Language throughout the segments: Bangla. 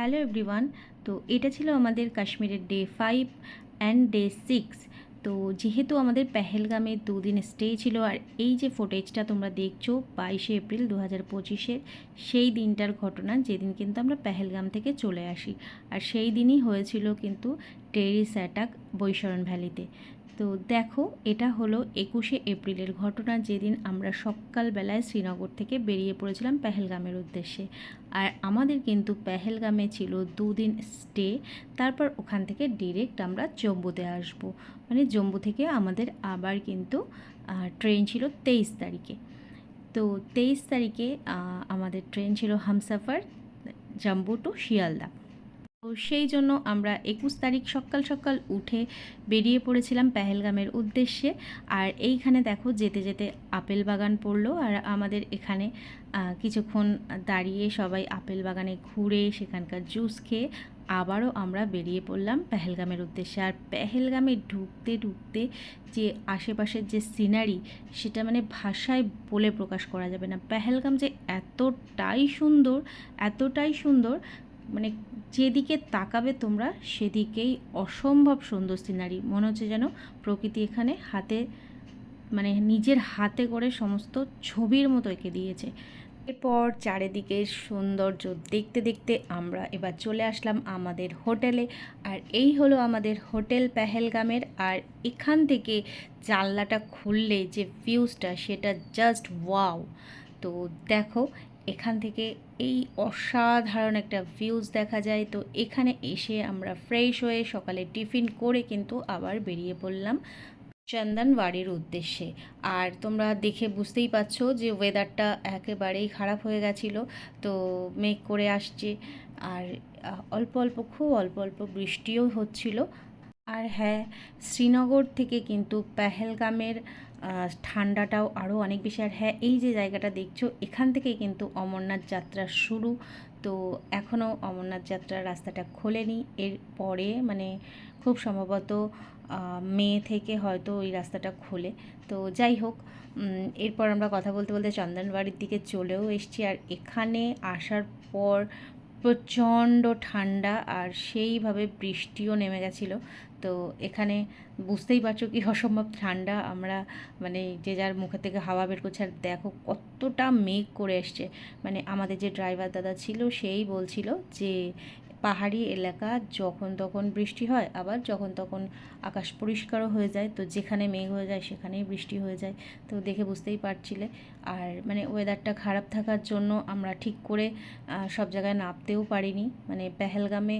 Hello everyone. তো এটা ছিল আমাদের কাশ্মীরের day five and day six তো যেহেতু আমাদের পেহেলগামে দুদিন স্টে ছিল, আর এই যে ফুটেজটা তোমরা দেখছ বাইশে এপ্রিল দু হাজার পঁচিশের সেই দিনটার ঘটনা, যেদিন কিন্তু আমরা পেহেলগাম থেকে চলে আসি। আর সেই দিনই হয়েছিল কিন্তু টেরিস অ্যাটাক বৈশরণ ভ্যালিতে তো দেখো, এটা হলো একুশে এপ্রিলের ঘটনা যেদিন আমরা সকালবেলায় শ্রীনগর থেকে বেরিয়ে পড়েছিলাম পেহেলগামের উদ্দেশ্যে। আর আমাদের কিন্তু পেহেলগামে ছিল দুদিন স্টে, তারপর ওখান থেকে ডিরেক্ট আমরা জম্বুতে আসব। মানে জম্বু থেকে আমাদের আবার কিন্তু ট্রেন ছিল তেইশ তারিখে। তো তেইশ তারিখে আমাদের ট্রেন ছিল হামসাফার, জম্বু টু শিয়ালদা। তো সেই জন্য আমরা একুশ তারিখ সকাল সকাল উঠে বেরিয়ে পড়েছিলাম পেহেলগামের উদ্দেশ্যে। আর এইখানে দেখো যেতে যেতে আপেল বাগান পড়ল। আর আমাদের এখানে কিছুক্ষণ দাঁড়িয়ে সবাই আপেল বাগানে ঘুরে সেখানকার জুস খেয়ে আবারও আমরা বেরিয়ে পড়লাম পেহেলগামের উদ্দেশ্যে। আর পেহেলগামে ঢুকতে ঢুকতে যে আশেপাশের যে সিনারি, সেটা মানে ভাষায় বলে প্রকাশ করা যাবে না। পেহেলগাম যে এতটাই সুন্দর এতটাই সুন্দর মানে যেদিকে তাকাবে তোমরা, সেদিকেই অসম্ভব সুন্দর সিনারি মনে হচ্ছে যেন প্রকৃতি এখানে হাতে মানে নিজের হাতে করে সমস্ত ছবির মতো এঁকে দিয়েছে। এরপর চারিদিকে সৌন্দর্য দেখতে দেখতে আমরা এবার চলে আসলাম আমাদের হোটেলে। আর এই হলো আমাদের হোটেল পেহেলগামের। আর এখান থেকে জানলাটা খুললে যে ভিউজটা সেটা জাস্ট ওয়াও তো দেখো এখান থেকে এই অসাধারণ একটা ভিউজ দেখা যায়। তো এখানে এসে আমরা ফ্রেশ হয়ে সকালে টিফিন করে কিন্তু আবার বেরিয়ে পড়লাম চন্দনবাড়ির উদ্দেশ্যে। আর তোমরা দেখে বুঝতেই পারছ যে ওয়েদারটা একেবারেই খারাপ হয়ে গেছিল। তো মেঘ করে আসছে আর অল্প অল্প, খুব অল্প অল্প বৃষ্টিও হচ্ছিল। আর হ্যাঁ শ্রীনগর থেকে কিন্তু পেহেলগামের ঠান্ডাটাও আরও অনেক বেশি। আর হ্যাঁ এই যে জায়গাটা দেখছ, এখান থেকেই কিন্তু অমরনাথ যাত্রা শুরু। তো এখনও অমরনাথ যাত্রার রাস্তাটা খোলেনি। এর পরে মানে খুব সম্ভবত মে থেকে হয়তো ওই রাস্তাটা খোলে। তো যাই হোক এরপর আমরা কথা বলতে বলতে চন্দনবাড়ির দিকে চলেও এসেছি। আর এখানে আসার পর প্রচণ্ড ঠান্ডা আর সেইভাবে বৃষ্টিও নেমে গেছিল। তো এখানে বুঝতেই পারছ কি অসম্ভব ঠান্ডা। আমরা মানে যে যার মুখে থেকে হাওয়া বের করছে আর দেখো কতটা মেঘ করে এসছে। মানে আমাদের যে ড্রাইভার দাদা ছিল, সেই বলছিল যে পাহাড়ি এলাকা, যখন তখন বৃষ্টি হয়, আবার যখন তখন আকাশ পরিষ্কারও হয়ে যায়। তো যেখানে মেঘ হয়ে যায়, সেখানেই বৃষ্টি হয়ে যায়। তো দেখে বুঝতেই পারছিলে। আর মানে ওয়েদারটা খারাপ থাকার জন্য আমরা ঠিক করে সব জায়গায় নামতেও পারিনি। মানে পেহেলগামে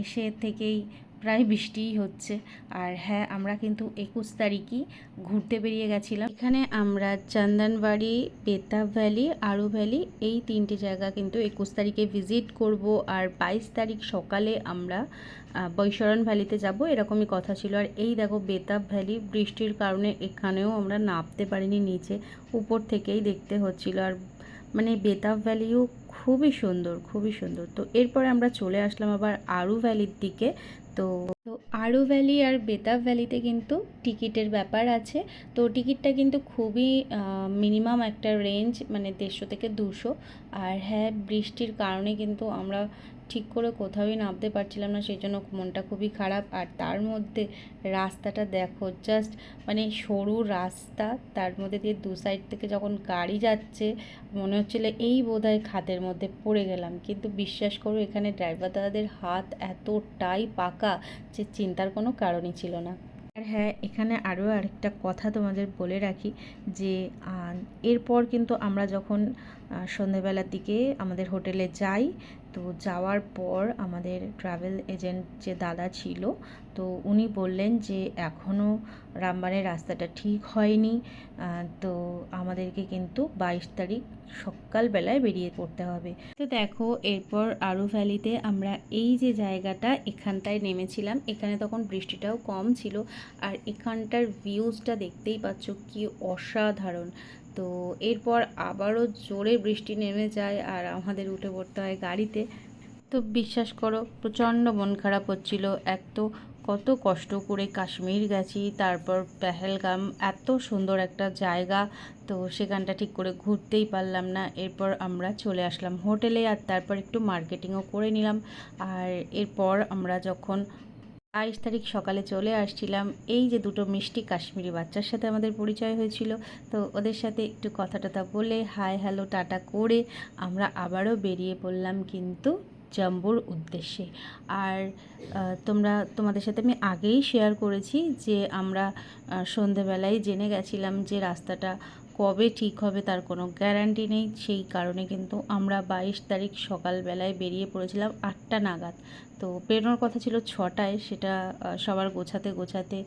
এসে থেকেই প্রায় বৃষ্টিই হচ্ছে। আর হ্যাঁ আমরা কিন্তু একুশ তারিখই ঘুরতে বেরিয়ে গেছিলাম। এখানে আমরা চন্দনবাড়ি বেতাব ভ্যালি, আরু ভ্যালি এই তিনটি জায়গা কিন্তু একুশ তারিখে ভিজিট করব। আর বাইশ তারিখ সকালে আমরা বৈশরণ ভ্যালিতে যাব এরকমই কথা ছিল। আর এই দেখো বেতাব ভ্যালি, বৃষ্টির কারণে এখানেও আমরা নামতে পারিনি নিচে, উপর থেকেই দেখতে হচ্ছিল। আর মানে বেতাব ভ্যালিও খুবই সুন্দর খুবই সুন্দর। তো এরপরে আমরা চলে আসলাম আবার আরু ভ্যালির দিকে। তো তো আরু ভ্যালি আর বেতাব ভ্যালিতে কিন্তু টিকিটের ব্যাপার আছে। তো টিকিটটা কিন্তু খুবই মিনিমাম একটা রেঞ্জ মানে দেড়শো থেকে দুশো। আর হ্যাঁ বৃষ্টির কারণে কিন্তু আমরা ঠিক করে কোথাওই নামতে পারছিলাম না, সেই জন্য মনটা খুবই খারাপ। আর তার মধ্যে রাস্তাটা দেখো জাস্ট মানে সরু রাস্তা, তার মধ্যে দিয়ে দু সাইড থেকে যখন গাড়ি যাচ্ছে, মনে হচ্ছিল এই বোধহয় খাদের মধ্যে পড়ে গেলাম। কিন্তু বিশ্বাস করো, এখানে ড্রাইভার দাদাদের হাত এতটাই পাকা যে চিন্তার কোনো কারণই ছিল না। আর হ্যাঁ এখানে আরও আরেকটা কথা তোমাদের বলে রাখি যে এরপর কিন্তু আমরা যখন সন্ধেবেলার দিকে আমাদের হোটেলে যাই তো যাওয়ার পর আমাদের ট্রাভেল এজেন্ট যে দাদা ছিল, তো উনি বললেন যে এখনও রামবানের রাস্তাটা ঠিক হয়নি। তো আমাদেরকে কিন্তু বাইশ তারিখ সকালবেলায় বেরিয়ে পড়তে হবে। তো দেখো, এরপর আরু ভ্যালিতে আমরা এই যে জায়গাটা, এখানটায় নেমেছিলাম। এখানে তখন বৃষ্টিটাও কম ছিল। আর এখানটার ভিউজটা দেখতেই পাচ্ছ কি অসাধারণ। তো এরপর আবারও জোরে বৃষ্টি নেমে যায় আর আমাদের উঠে পড়তে হয় গাড়িতে। তো বিশ্বাস করো, প্রচণ্ড মন খারাপ হচ্ছিল। এক তো কত কষ্ট করে কাশ্মীর গেছি, তারপর পেহেলগাম, এত সুন্দর একটা জায়গা। তো সেখানটা ঠিক করে ঘুরতেই পারলাম না। এরপর আমরা চলে আসলাম হোটেলে আর তারপর একটু মার্কেটিংও করে নিলাম। আর এরপর আমরা যখন বাইশ তারিখ সকালে চলে আসছিলাম। এই যে দুটো মিষ্টি কাশ্মীরি বাচ্চার সাথে আমাদের পরিচয় হয়েছিল। তো ওদের সাথে একটু কথা টথা বলে, হাই হ্যালো, টাটা করে আমরা আবারও বেরিয়ে পড়লাম কিন্তু জাম্বুর উদ্দেশ্যে। আর তোমরা, তোমাদের সাথে আমি আগেই শেয়ার করেছি যে আমরা সন্ধেবেলায় জেনে গেছিলাম যে রাস্তাটা কবে ঠিক হবে তার কোনো গ্যারান্টি নেই। সেই কারণে কিন্তু আমরা বাইশ তারিখ সকালবেলায় বেরিয়ে পড়েছিলাম আটটা নাগাদ। তো বেরোনোর কথা ছিল ছটায়। সেটা সবার গোছাতে গোছাতে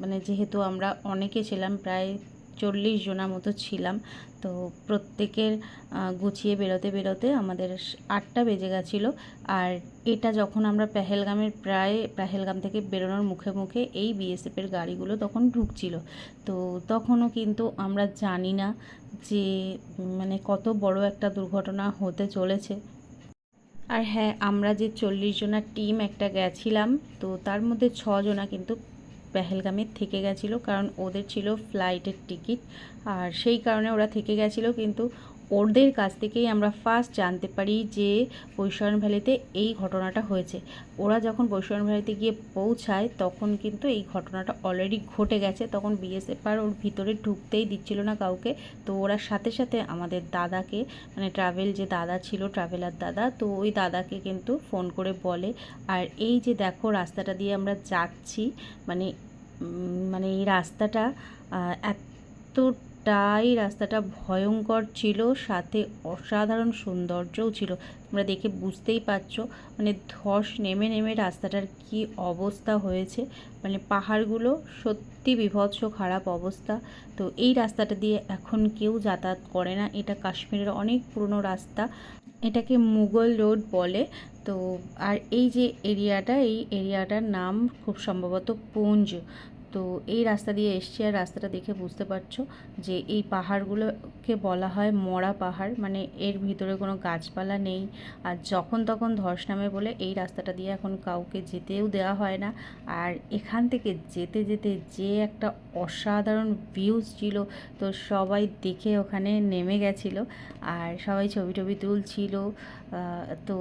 মানে যেহেতু আমরা অনেকে ছিলাম, প্রায় চল্লিশ জনের মতো ছিলাম। তো প্রত্যেকের গুছিয়ে বেরোতে বেরোতে আমাদের আটটা বেজে গেছিল। আর এটা যখন আমরা পেহেলগামের প্রায়, পেহেলগাম থেকে বেরোনোর মুখে মুখে এই বিএসএফের গাড়িগুলো তখন ঢুকছিল। তো তখনও কিন্তু আমরা জানি না যে মানে কত বড় একটা দুর্ঘটনা হতে চলেছে। আর হ্যাঁ আমরা যে চল্লিশ জনের টিম একটা গেছিলাম, তো তার মধ্যে ছজনা কিন্তু পেহেলগামে থেকে গেছিল, কারণ ওদের ছিল ফ্লাইটের টিকিট আর সেই কারণে ওরা থেকে গেছিল, কিন্তু ওদের কাছ থেকেই আমরা ফার্স্ট জানতে পারি যে বৈশ্বরণ ভ্যালিতে এই ঘটনাটা হয়েছে। ওরা যখন বৈশ্বরণ ভ্যালিতে গিয়ে পৌঁছায়, তখন কিন্তু এই ঘটনাটা অলরেডি ঘটে গেছে। তখন বিএসএফ আর ওর ভিতরে ঢুকতেই দিচ্ছিল না কাউকে। তো ওরা সাথে সাথে আমাদের দাদাকে মানে ট্রাভেল যে দাদা ছিল ট্রাভেলার দাদা, তো ওই দাদাকে কিন্তু ফোন করে বলে, আর এই যে দেখো রাস্তাটা দিয়ে আমরা যাচ্ছি মানে মানে এই রাস্তাটা এতটাই রাস্তাটা ভয়ঙ্কর ছিল, সাথে অসাধারণ সৌন্দর্যও ছিল। তোমরা দেখে বুঝতেই পারছ মানে ধস নেমে নেমে রাস্তাটার কি অবস্থা হয়েছে। মানে পাহাড়গুলো সত্যি বিভৎস খারাপ অবস্থা। তো এই রাস্তাটা দিয়ে এখন কেউ যাতায়াত করে না। এটা কাশ্মীরের অনেক পুরনো রাস্তা। এটাকে মুঘল রোড বলে। তো, আর এই যে এরিয়াটা, এই এরিয়াটার নাম খুব সম্ভবত পুঞ্জ। তো এই রাস্তা দিয়ে এসছি আর রাস্তাটা দেখে বুঝতে পারছ যে এই পাহাড়গুলোকে বলা হয় মরা পাহাড়। মানে এর ভিতরে কোনো গাছপালা নেই। আর যখন তখন ধস নামে বলে এই রাস্তাটা দিয়ে এখন কাউকে যেতেও দেওয়া হয় না। আর এখান থেকে যেতে যেতে যে একটা অসাধারণ ভিউজ ছিল, তো সবাই দেখে ওখানে নেমে গেছিল। আর সবাই ছবি টবি তুলছিল। তো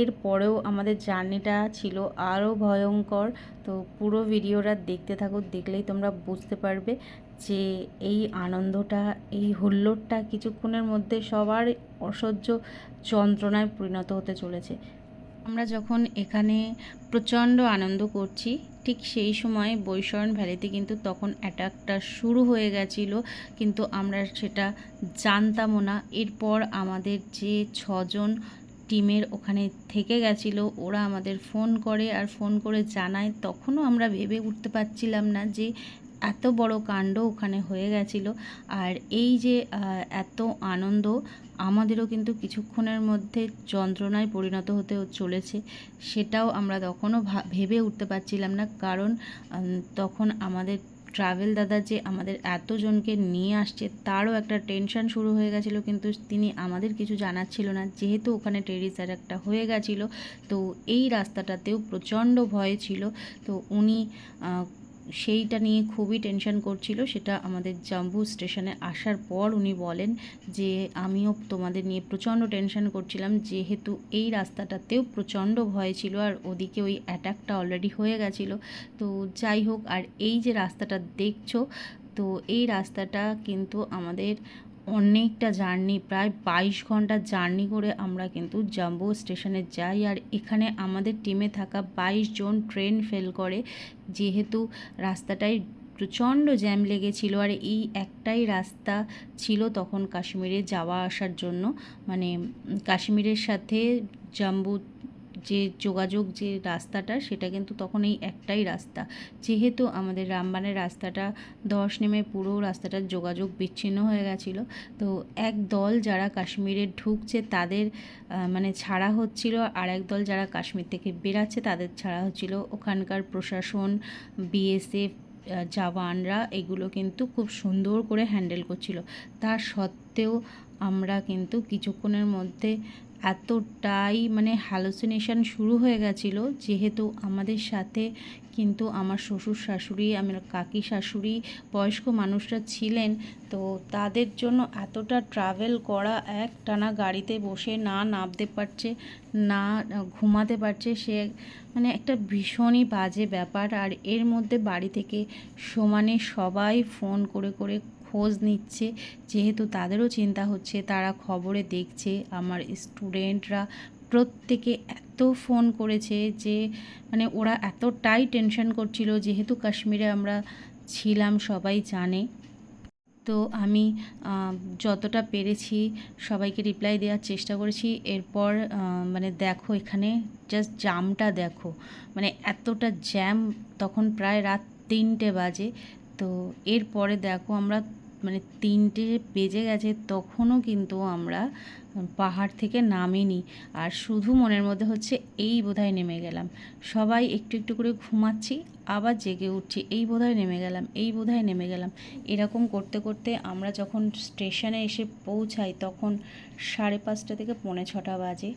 এরপরেও আমাদের জার্নিটা ছিল আরও ভয়ঙ্কর। তো পুরো ভিডিওটা দেখতে থাকো, দেখলেই তোমরা বুঝতে পারবে যে এই আনন্দটা, এই হুল্লোড়টা কিছুক্ষণের মধ্যে সবার অসহ্য যন্ত্রণায় পরিণত হতে চলেছে। আমরা যখন এখানে প্রচণ্ড আনন্দ করছি, ঠিক সেই সময় বৈশরণ ভ্যালিতে কিন্তু তখন অ্যাটাকটা শুরু হয়ে গেছিল, কিন্তু আমরা সেটা জানতামও না। এরপর আমাদের যে ছজন টিমের ওখানে থেকে গেছিল, ওরা আমাদের ফোন করে আর ফোন করে জানায়। তখনও আমরা ভেবে উঠতে পারছিলাম না যে এত বড় কাণ্ড ওখানে হয়ে গেছিল। আর এই যে এত আনন্দ আমাদেরও কিন্তু কিছুক্ষণের মধ্যে যন্ত্রণায় পরিণত হতে চলেছে, সেটাও আমরা তখনও ভেবে উঠতে পারছিলাম না। কারণ তখন আমাদের ট্রাভেল দাদা যে আমাদের এতজনকে নিয়ে আসছে, তারও একটা টেনশন শুরু হয়ে গেছিল, কিন্তু তিনি আমাদের কিছু জানাচ্ছিল না। যেহেতু ওখানে টেরিসার একটা হয়ে গেছিল, তো এই রাস্তাটাতেও প্রচণ্ড ভয় ছিল। তো উনি সেইটা নিয়ে খুবই টেনশন করছিল। সেটা আমাদের জাম্বু স্টেশনে আসার পর উনি বলেন যে, আমিও তোমাদের নিয়ে প্রচণ্ড টেনশন করছিলাম। যেহেতু এই রাস্তাটাতেও প্রচণ্ড ভয় ছিল আর ওদিকে ওই অ্যাটাকটা অলরেডি হয়ে গেছিল। তো যাই হোক, আর এই যে রাস্তাটা দেখছ, তো এই রাস্তাটা কিন্তু আমাদের অনেকটা জার্নি, প্রায় বাইশ ঘণ্টা জার্নি করে আমরা কিন্তু জাম্বু স্টেশনে যাই। আর এখানে আমাদের টিমে থাকা বাইশ জন ট্রেন ফেল করে। যেহেতু রাস্তাটায় প্রচণ্ড জ্যাম লেগেছিল, আর এই একটাই রাস্তা ছিল তখন কাশ্মীরে যাওয়া আসার জন্য। মানে কাশ্মীরের সাথে জাম্বু যে যোগাযোগ যে রাস্তাটা, সেটা কিন্তু তখন এই একটাই রাস্তা। যেহেতু আমাদের রামবানের রাস্তাটা ধস নেমে পুরো রাস্তাটার যোগাযোগ বিচ্ছিন্ন হয়ে গেছিল, তো এক দল যারা কাশ্মীরে ঢুকছে তাদের মানে ছাড়া হচ্ছিল, আর এক দল যারা কাশ্মীর থেকে বেরাচ্ছে তাদের ছাড়া হচ্ছিল। ওখানকার প্রশাসন, বিএসএফ জওয়ানরা এগুলো কিন্তু খুব সুন্দর করে হ্যান্ডেল করছিল। তা সত্ত্বেও আমরা কিন্তু কিছুক্ষণের মধ্যে এতটাই মানে হ্যালোসিনেশন শুরু হয়ে গেছিল, যেহেতু আমাদের সাথে কিন্তু আমার শ্বশুর শাশুড়ি আমার কাকি শাশুড়ি, বয়স্ক মানুষরা ছিলেন, তো তাদের জন্য এতটা ট্রাভেল করা এক টানা গাড়িতে বসে না নামতে পারছে, না ঘুমাতে পারছে, সে মানে একটা ভীষণই বাজে ব্যাপার। আর এর মধ্যে বাড়ি থেকে সমানে সবাই ফোন করে করে খোঁজ নিচ্ছে। যেহেতু তাদেরও চিন্তা হচ্ছে, তারা খবরে দেখছে। আমার স্টুডেন্টরা প্রত্যেকে এত ফোন করেছে যে মানে ওরা এতটাই টেনশন করছিল, যেহেতু কাশ্মীরে আমরা ছিলাম, সবাই জানে। তো আমি যতটা পেরেছি সবাইকে রিপ্লাই দেওয়ার চেষ্টা করেছি। এরপর মানে দেখো এখানে জাস্ট জামটা দেখো। মানে এতটা জ্যাম তখন প্রায় রাত তিনটে বাজে। তো এরপরে দেখো আমরা মানে তিনটে বেজে গেছে তখনও কিন্তু আমরা পাহাড় থেকে নামিনি। আর শুধু মনের মধ্যে হচ্ছে, এই বোধহয় নেমে গেলাম। সবাই একটু একটু করে ঘুমাচ্ছি। আবার জেগে উঠছি, এই বোধহয় নেমে গেলাম, এই বোধহয় নেমে গেলাম। এরকম করতে করতে আমরা যখন স্টেশনে এসে পৌঁছাই, তখন সাড়ে পাঁচটা থেকে পৌনে ছটা বাজে।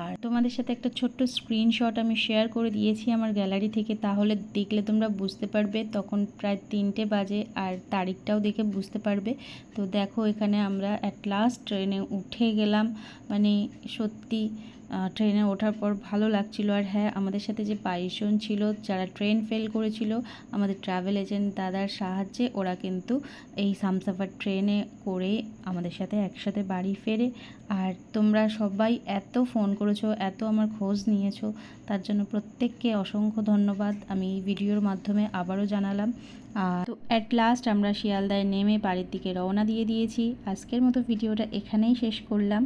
আর তোমাদের সাথে একটা ছোট্ট স্ক্রিনশট আমি শেয়ার করে দিয়েছি আমার গ্যালারি থেকে, তাহলে দেখলে তোমরা বুঝতে পারবে তখন প্রায় তিনটে বাজে আর তারিখটাও দেখে বুঝতে পারবে। তো দেখো এখানে আমরা অ্যাট লাস্ট ট্রেনে উঠে গেলাম মানে সত্যি ট্রেনে ওঠার পর ভালো লাগছিল। আর হ্যাঁ আমাদের সাথে যে বাইশজন ছিল, যারা ট্রেন ফেল করেছিল, আমাদের ট্রাভেল এজেন্ট দাদার সাহায্যে ওরা কিন্তু এই সামসাফার ট্রেনে করে আমাদের সাথে একসাথে বাড়ি ফেরে। আর তোমরা সবাই এত ফোন করেছ, এত আমার খোঁজ নিয়েছো, তার জন্য প্রত্যেককে অসংখ্য ধন্যবাদ। আমি এই ভিডিওর মাধ্যমে আবারও জানালাম। আর তো অ্যাট লাস্ট আমরা শিয়ালদায় নেমে বাড়ির দিকে রওনা দিয়ে দিয়েছি। আজকের মতো ভিডিওটা এখানেই শেষ করলাম।